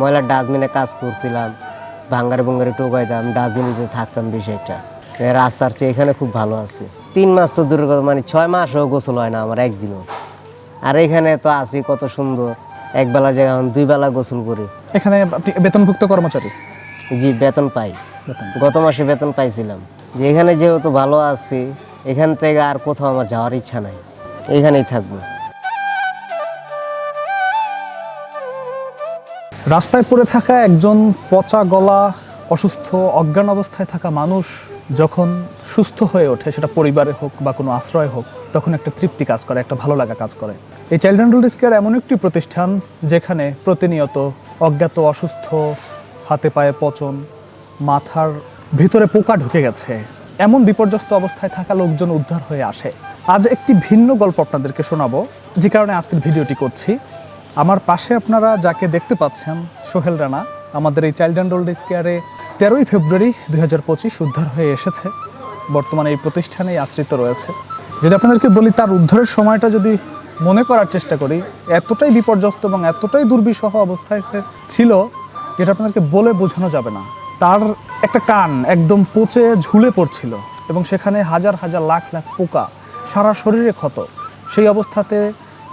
ময়লার ডাস্টবিনে কাজ করছিলাম ভাঙ্গারে ভঙ্গারে টোকাইতাম ডাস্টবিনে যে থাকতাম বিষয়টা। রাস্তার চেয়ে এখানে খুব ভালো আছে। তিন মাস তো দূরের কথা মানে ছয় মাসও গোসল হয় না আমার একদিনও। আর এখানে তো আছি কত সুন্দর এক বেলা জায়গা দুই বেলা গোসল করি। এখানে আপনি বেতনভুক্ত কর্মচারী? জি বেতন পাই। গত মাসে বেতন পাইছিলাম। যে এখানে যেহেতু ভালো আছি এখান থেকে আর কোথাও আমার যাওয়ার ইচ্ছা নাই। এখানেই থাকব। রাস্তায় পড়ে থাকা একজন পচা গলা, অসুস্থ, অজ্ঞান অবস্থায় থাকা মানুষ যখন সুস্থ হয়ে ওঠে, সেটা পরিবারে হোক বা কোনো আশ্রয় হোক, তখন একটা তৃপ্তি কাজ করে, একটা ভালো লাগা কাজ করে। এই চাইল্ড অ্যান্ড কেয়ার এমন একটি প্রতিষ্ঠান যেখানে প্রতিনিয়ত অজ্ঞাত, অসুস্থ, হাতে পায়ে পচন, মাথার ভিতরে পোকা ঢুকে গেছে, এমন বিপর্যস্ত অবস্থায় থাকা লোকজন উদ্ধার হয়ে আসে। আজ একটি ভিন্ন গল্প আপনাদেরকে শোনাবো, যে কারণে আজকের ভিডিওটি করছি। আমার পাশে আপনারা যাকে দেখতে পাচ্ছেন, সোহেল রানা, আমাদের এই চাইল্ড অ্যান্ড ওল্ড কেয়ারে তেরোই ফেব্রুয়ারি দুই হাজার পঁচিশ উদ্ধার হয়ে এসেছে। বর্তমানে এই প্রতিষ্ঠানেই আশ্রিত রয়েছে। যদি আপনাদেরকে বলি তার উদ্ধারের সময়টা যদি মনে করার চেষ্টা করি, এতটাই বিপর্যস্ত এবং এতটাই দুর্বিষহ অবস্থায় সে ছিল, যেটা আপনাদেরকে বলে বোঝানো যাবে না। তার একটা কান একদম পচে ঝুলে পড়ছিল এবং সেখানে হাজার হাজার লাখ লাখ পোকা সারা শরীরে ক্ষত। সেই অবস্থাতে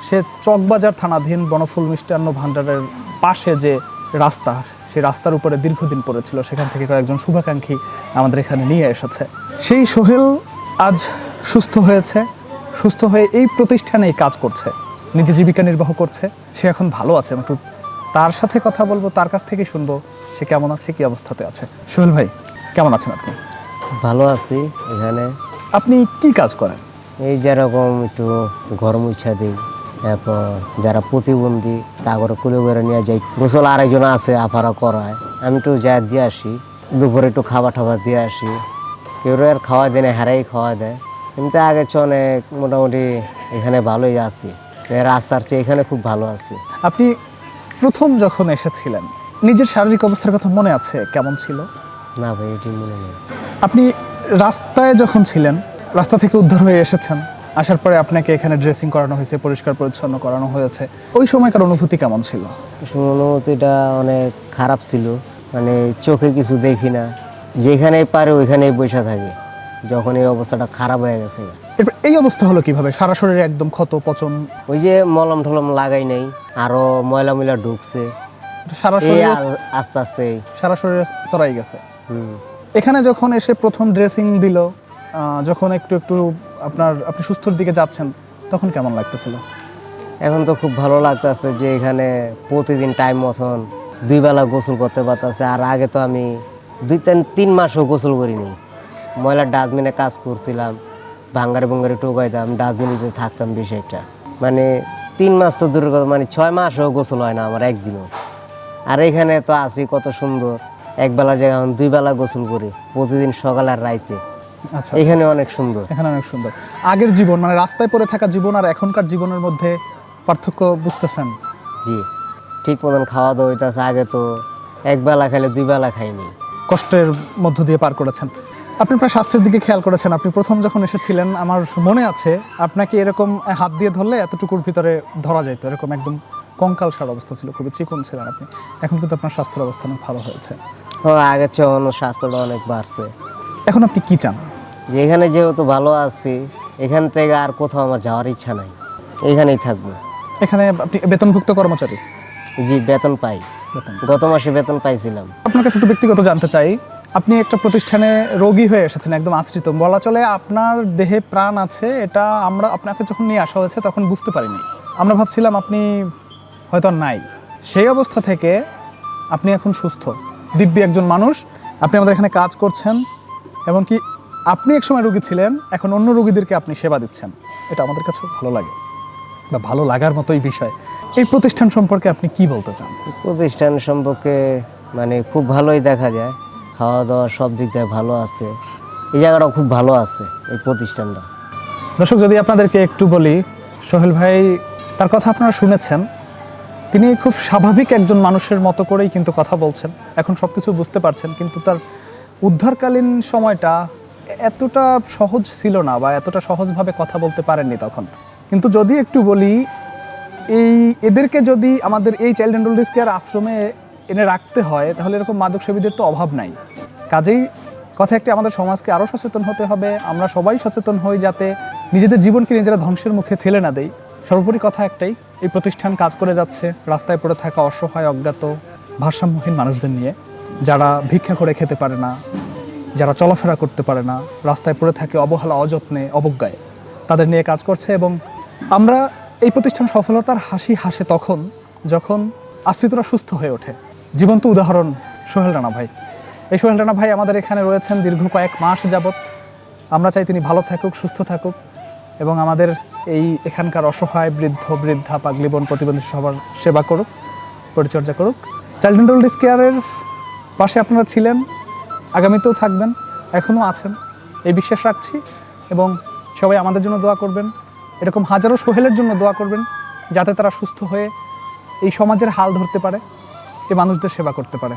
সে চকবাজার থানাধীন বনফুল মিষ্টান্ন ভাণ্ডারের পাশে যে রাস্তা সেই রাস্তার উপরে দীর্ঘদিন পড়েছিল। সেখান থেকে কয়েকজন শুভাকাঙ্ক্ষী আমাদের এখানে নিয়ে এসেছে। সেই সোহেল আজ সুস্থ হয়েছে সুস্থ হয়ে এই প্রতিষ্ঠানেই কাজ করছে। নিজে জীবিকা নির্বাহ করছে। সে এখন ভালো আছে। একটু তার সাথে কথা বলব তার কাছ থেকে শুনব। সে কেমন আছে কি অবস্থাতে আছে? সোহেল ভাই কেমন আছেন আপনি? ভালো আছি এখানে। আপনি কি কাজ করেন? এই যেরকম একটু ঘর মুছা দিই। তারপর যারা প্রতিবন্ধী তাগরে কুলে করে নিয়ে যাই। গোসল আরেকজন আছে আফারা করায়। আমি একটু যা দিয়ে আসি দুপুরে একটু খাবার টাবার দিয়ে আসি। কেউ আর খাওয়া দেয় না হারাই খাওয়া দেয়। কিন্তু আগে অনেক মোটামুটি এখানে ভালোই আছি। রাস্তার চেয়ে এখানে খুব ভালো আছি। আপনি প্রথম যখন এসেছিলেন নিজের শারীরিক অবস্থার কথা মনে আছে? কেমন ছিল? না ভাই এটি মনে নেই। আপনি রাস্তায় যখন ছিলেন রাস্তা থেকে উদ্ধার হয়ে এসেছেন আসার পরে আপনাকে এখানে ড্রেসিং করানো হয়েছে পরিষ্কার পরিচ্ছন্ন করানো হয়েছে। ওই সময়কার অনুভূতি কেমন ছিল? অনুভূতিটা অনেক খারাপ ছিল। মানে চোখে কিছু দেখি না। যেখানে পারে ওইখানেই বসে থাকে। যখন এই অবস্থাটা খারাপ হয়ে গেছে। এরপর এই অবস্থা হলো কীভাবে? সারা শরীরে একদম ক্ষত পচন? ওই যে মলম টলম লাগাই নাই। আরও ময়লা ময়লা ঢুকছে। সারা শরীরে আস- আস্তে আস্তে। সারা শরীরে ছড়াই গেছে। এখানে যখন এসে প্রথম ড্রেসিং দিল আহ, যখন একটু একটু আপনার, আপনি সুস্থর দিকে যাচ্ছেন, তখন কেমন লাগতেছিল? এখন তো খুব ভালো লাগতেছে যে এখানে প্রতিদিন টাইম মতন দুই বেলা গোসল করতে পারতেছে, আর আগে তো আমি দুই তিন তিন মাসও গোসল করিনি। ময়লার ডাস্টবিনে কাজ করছিলাম, ভাঙ্গারে ভঙ্গারে টোকাইতাম ডাস্টবিনে যে থাকতাম বিষয়টা মানে তিন মাস তো দূরের কথা মানে ছয় মাসও গোসল হয় না আমার একদিনও। আর এখানে তো আছি কত সুন্দর, একবেলা জায়গা দুই বেলা গোসল করি, প্রতিদিন সকাল আর রাইতে। আচ্ছা এখানে অনেক সুন্দর। এখানে অনেক সুন্দর। আগের জীবন মানে রাস্তায় পড়ে থাকা জীবন আর এখনকার জীবনের মধ্যে পার্থক্য বুঝতেছেন? জি। ঠিক মতন খাওয়া দাওয়া হইতেছে আগে তো এক বেলা খাইলে দুই বেলা খাইনি। কষ্টের মধ্য দিয়ে পার করেছেন। আপনি আপনার স্বাস্থ্যের দিকে খেয়াল করেছেন। আপনি প্রথম যখন এসেছিলেন আমার মনে আছে আপনাকে এরকম হাত দিয়ে ধরলে এতটুকুর ভিতরে ধরা যেত এরকম একদম কঙ্কালসার অবস্থা ছিল খুবই চিকন ছিলেন আপনি। এখন কিন্তু আপনার স্বাস্থ্যের অবস্থা অনেক ভালো হয়েছে। ও আগের চেয়ে অন্য স্বাস্থ্যটা অনেক বাড়ছে। এখন আপনি কি চান? যে এখানে যেহেতু ভালো আছি এখান থেকে আর কোথাও আমার যাওয়ার ইচ্ছা নাই। এখানেই থাকব। এখানে আপনি বেতনভুক্ত কর্মচারী? জি বেতন পাই। গত মাসে বেতন পাইছিলাম। আপনার কাছে একটু ব্যক্তিগত জানতে চাই। আপনি একটা প্রতিষ্ঠানে রোগী হয়ে এসেছেন একদম আশ্রিত। বলা চলে আপনার দেহে প্রাণ আছে এটা আমরা আপনাকে যখন নিয়ে আসা হয়েছে তখন বুঝতে পারিনি। আমরা ভাবছিলাম আপনি হয়তো নাই। সেই অবস্থা থেকে আপনি এখন সুস্থ। দিব্যি একজন মানুষ। আপনি আমাদের এখানে কাজ করছেন এমনকি আপনি একসময় রোগী ছিলেন এখন অন্য রোগীদেরকে আপনি সেবা দিচ্ছেন। এটা আমাদের কাছে ভালো লাগে। বা ভালো লাগার মতোই বিষয়। এই প্রতিষ্ঠান সম্পর্কে আপনি কি বলতে চান? প্রতিষ্ঠান সম্পর্কে মানে খুব ভালোই দেখা যায়। খাওয়া দাওয়া সব দিক দিয়ে ভালো আছে। এই জায়গাটা খুব ভালো আছে এই প্রতিষ্ঠানটা। দর্শক যদি আপনাদেরকে একটু বলি সোহেল ভাই তার কথা আপনারা শুনেছেন। তিনি খুব স্বাভাবিক একজন মানুষের মতো করেই কিন্তু কথা বলছেন। এখন সব কিছু বুঝতে পারছেন কিন্তু তার উদ্ধারকালীন সময়টা এতটা সহজ ছিল না বা এতটা সহজভাবে কথা বলতে পারেননি তখন। কিন্তু যদি একটু বলি, এই এদেরকে যদি আমাদের এই চাইল্ড অ্যান্ড ওল্ড কেয়ার আশ্রমে এনে রাখতে হয়, তাহলে এরকম মাদক সেবীদের তো অভাব নাই। কাজেই কথা একটি, আমাদের সমাজকে আরও সচেতন হতে হবে, আমরা সবাই সচেতন হই যাতে নিজেদের জীবনকে নিজেরা ধ্বংসের মুখে ফেলে না দেই। সর্বোপরি কথা একটাই, এই প্রতিষ্ঠান কাজ করে যাচ্ছে, রাস্তায় পড়ে থাকা অসহায়, অজ্ঞাত, ভারসাম্যহীন মানুষদের নিয়ে, যারা ভিক্ষা করে খেতে পারে না যারা চলাফেরা করতে পারে না, রাস্তায় পড়ে থাকে অবহেলা, অযত্নে, অবজ্ঞায়, তাদের নিয়ে কাজ করছে এবং আমরা এই প্রতিষ্ঠান সফলতার হাসি হাসে তখন যখন আশ্রিতরা সুস্থ হয়ে ওঠে। জীবন্ত উদাহরণ সোহেল রানা ভাই। এই সোহেল রানা ভাই আমাদের এখানে রয়েছেন দীর্ঘ কয়েক মাস যাবৎ। আমরা চাই তিনি ভালো থাকুক, সুস্থ থাকুক এবং আমাদের এই এখানকার অসহায়, বৃদ্ধ, বৃদ্ধা পাগলিবন প্রতিবন্ধী সবার সেবা করুক, পরিচর্যা করুক। চাইল্ড ওল্ড পাশে আপনারা ছিলেন। আগামীতেও থাকবেন, এখনও আছেন। এই বিশ্বাস রাখছি এবং সবাই আমাদের জন্য দোয়া করবেন। এরকম হাজারো সোহেলের জন্য দোয়া করবেন যাতে তারা সুস্থ হয়ে এই সমাজের হাল ধরতে পারে এই মানুষদের সেবা করতে পারে।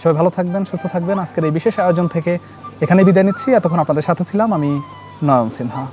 সবাই ভালো থাকবেন, সুস্থ থাকবেন। আজকের এই বিশেষ আয়োজন থেকে এখানে বিদায় নিচ্ছি। এতক্ষণ আপনাদের সাথে ছিলাম আমি নয়ন সিনহা।